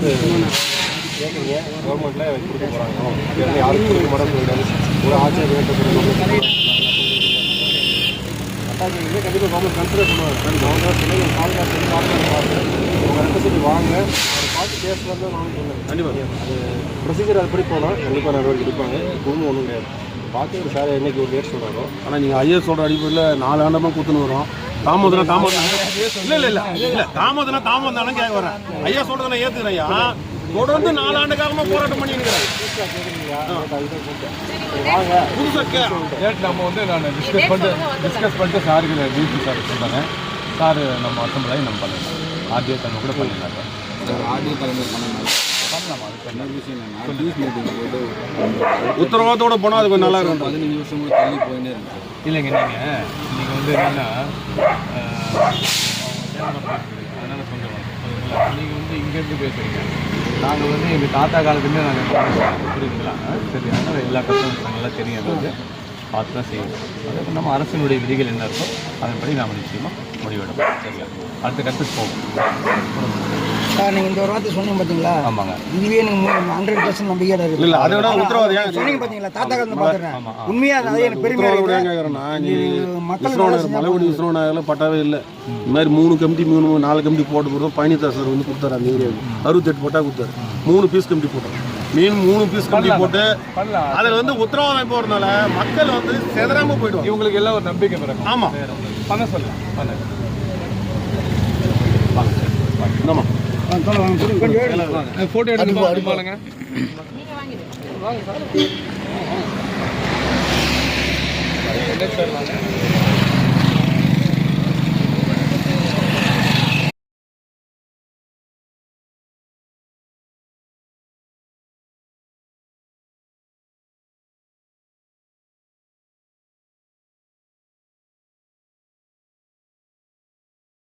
ஒரு கேட்குறீங்க கவர்மெண்ட்டில் கொடுக்க போகிறாங்க யாரும் கொடுக்க மாட்டேன்னு சொல்லிட்டாரு ஒரு ஆட்சியர் கட்டாயம் கண்டிப்பாக கவர்மெண்ட் கன்சிடர் பண்ணுவாங்க அவங்க தான் சொல்லி பாதுகாப்பு பாதுகாப்பு உங்கள் ரெண்டு சொல்லி வாங்க அதை பார்த்து கேஸ் வந்து நானும் சொன்னேன் கண்டிப்பாக அது ப்ரொசீஜர் அதுபடி போனால் கண்டிப்பாக நடவடிக்கை எடுப்பாங்க குடும்பம் ஒன்றும் கிடையாது பார்த்து ஒரு சார் என்னைக்கு ஒரு டேட் சொல்கிறாரோ ஆனால் நீங்கள் ஐஎஸோட அடிப்படையில் நாலு ஆண்டமாக கூத்துன்னு வரும் தாமதம்னா தாமதம் இல்லை இல்லை இல்லை. இல்லை தாமதம்னா தாமதம் தானே கேட்க வரேன் ஐயா சொல்கிறத ஏற்றுக்கிறேன் ஐயா தொடர்ந்து நாலு ஆண்டு காலமாக போராட்டம் பண்ணியிருக்கிறேன் கேட்குறீங்களா அதுதான் கூப்பிட்டேன் வாங்க புதுசாக கே டேட் நம்ம வந்து நான் டிஸ்கஸ் பண்ணிட்டு டிஸ்கஸ் பண்ணிட்டு சாருக்கு டியூட்டி சார் சொல்கிறாங்க சார் நம்ம அசம்பிள் ஆகி நம்ம பண்ணலாம் ஆர்டிஓ தலைமை கூட பண்ணிடலாம். சார் ஆடியோ தலைமை பண்ணலாமா. உத்தரவாதத்தோட போனால் அது கொஞ்சம் நல்லா இருக்கும். பதினஞ்சு வருஷம் கூட தள்ளி போயினே இருக்கு இல்லைங்க நீங்கள் வந்து என்னென்னா அதனால் சொல்லுவாங்க நீங்கள் வந்து இங்கேருந்து பேசுகிறீங்க நாங்கள் வந்து எங்கள் தாத்தா காலத்துலேருந்து நாங்கள் புரியுதுங்களா சரி அதனால் எல்லா கஷ்டம் நல்லா தெரியும். வந்து பார்த்து தான் செய்யணும். அதுக்கு நம்ம அரசினுடைய விதிகள் என்ன இருக்கோ அதன்படி நாம் நிச்சயமாக முடிவெடுப்போம். சரியா? அடுத்த கட்டத்துக்கு போகும் சார் நீங்கள் இந்த ஒரு வார்த்தை சொன்னீங்க பார்த்தீங்களா ஆமாங்க. இதுவே நீங்கள் ஹண்ட்ரட் பர்சன்ட் நம்பிக்கையாக இருக்கு. இல்லை அதை விட உத்தரவாதம் ஏன் சொன்னீங்க பார்த்தீங்களா தாத்தா காலத்துல பார்த்துறேன் உண்மையாக அது எனக்கு பெருமையாக உத்தரவாதம் ஏன் இருக்குது மக்கள் விஸ்வநாதரில் பட்டாவே இல்லை. இந்த மாதிரி மூணு கமிட்டி மூணு நாலு கமிட்டி போட்டு கொடுத்தோம் பழனிதாஸ் சார் வந்து கொடுத்தாரு அந்த ஏரியாவுக்கு. அறுபத்தெட்டு பட்டா கொடுத்தாரு. மூணு பீஸ் கமிட்டி போட்டோம். மீன் மூணு பீஸ் கமிட்டி போட்டு அதில் வந்து உத்தரவாதம் போகிறதுனால மக்கள் வந்து செதறாம போயிடுவாங்க. இவங்களுக்கு எல்லாம் ஒரு நம்பிக்கை பிறகு ஆமாம் பண்ண சொல்லலாம். பண்ண ஃபோட்டோ எடுத்து பாருங்க வாங்க. சார்